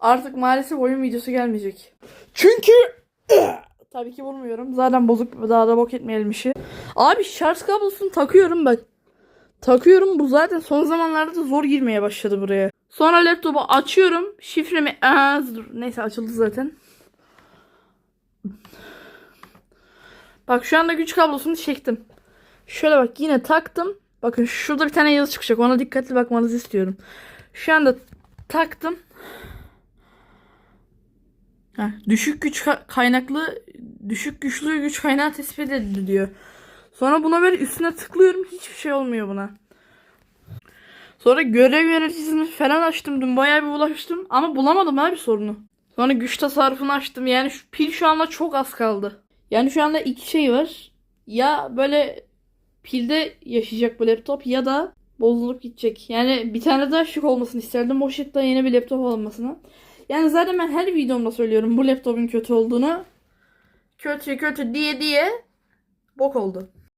Artık maalesef oyun videosu gelmeyecek. Çünkü tabii ki vurmuyorum. Zaten bozuk daha da bok etmeyelim işi. Abi şarj kablosunu takıyorum bak. Takıyorum bu zaten son zamanlarda da zor girmeye başladı buraya. Sonra laptopu açıyorum. Şifremi Aa, dur. neyse açıldı zaten. Bak şu anda güç kablosunu çektim. Şöyle bak yine taktım. Bakın şurada bir tane yazı çıkacak. Ona dikkatli bakmanızı istiyorum. Şu anda taktım. Heh, düşük güç ka- kaynaklı düşük güçlü güç kaynağı tespit edildi diyor. Sonra buna böyle üstüne tıklıyorum. Hiçbir şey olmuyor buna. Sonra görev yöneticisini falan açtım. Dün bayağı bir ulaştım. Ama bulamadım abi sorunu. Sonra güç tasarrufunu açtım. Yani şu pil şu anda çok az kaldı. Yani şu anda iki şey var. Ya böyle pilde yaşayacak bu laptop ya da bozulup gidecek. Yani bir tane daha şık olmasını isterdim. O şıkta yeni bir laptop olmasını. Yani zaten ben her videomda söylüyorum bu laptopun kötü olduğunu. Kötü kötü diye diye bok oldu.